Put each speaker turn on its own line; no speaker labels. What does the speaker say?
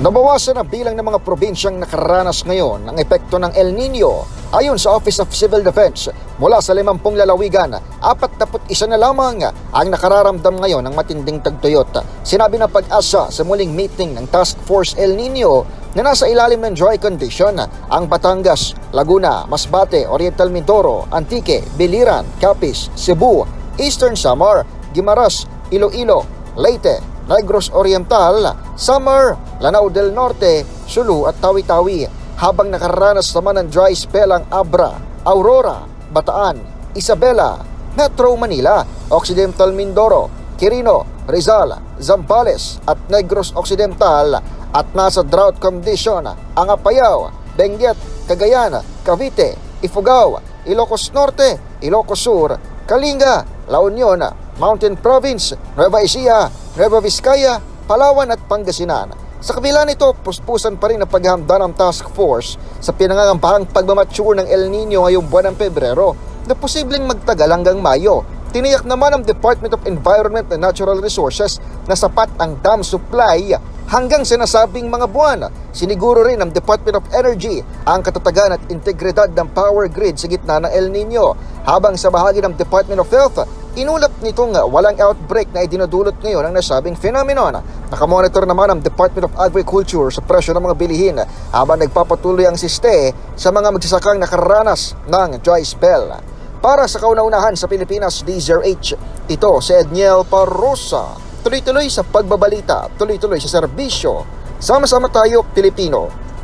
Nabawasan ang bilang ng mga probinsyang nakaranas ngayon ng epekto ng El Nino. Ayon sa Office of Civil Defense, mula sa 50 lalawigan, 41 na lamang ang nakararamdam ngayon ng matinding tagtuyot. Sinabi ng pag-asa sa muling meeting ng Task Force El Nino na nasa ilalim ng dry condition ang Batangas, Laguna, Masbate, Oriental Mindoro, Antique, Biliran, Capiz, Cebu, Eastern Samar, Guimaras, Iloilo, Leyte, Negros Oriental, Samar, Lanao del Norte, Sulu at Tawi-Tawi habang nakaranas naman ng dry spell ang Abra, Aurora, Bataan, Isabela, Metro Manila, Occidental Mindoro, Quirino, Rizal, Zambales at Negros Occidental. At nasa drought condition ang Apayao, Benguet, Cagayan, Cavite, Ifugao, Ilocos Norte, Ilocos Sur, Kalinga, La Union, Mountain Province, Nueva Ecija, Nueva Vizcaya, Palawan at Pangasinan. Sa kabila nito, puspusan pa rin ang paghahanda ng task force sa pinangangambahang pagmamature ng El Nino ngayong buwan ng Pebrero na posibleng magtagal hanggang Mayo. Tiniyak naman ng Department of Environment and Natural Resources na sapat ang dam supply hanggang sinasabing mga buwan. Siniguro rin ng Department of Energy ang katatagan at integridad ng power grid sa gitna ng El Nino. Habang sa bahagi ng Department of Health, inulat nitong walang outbreak na idinudulot ngayon ang nasabing phenomenon. Nakamonitor naman ang Department of Agriculture sa presyo ng mga bilihin habang nagpapatuloy ang siste sa mga magsasakang nakaranas ng dry spell. Para sa kauna-unahan sa Pilipinas, DZRH, ito si Edniel Parrosa. Tuloy-tuloy sa pagbabalita, tuloy-tuloy sa serbisyo. Sama-sama tayo, Pilipino.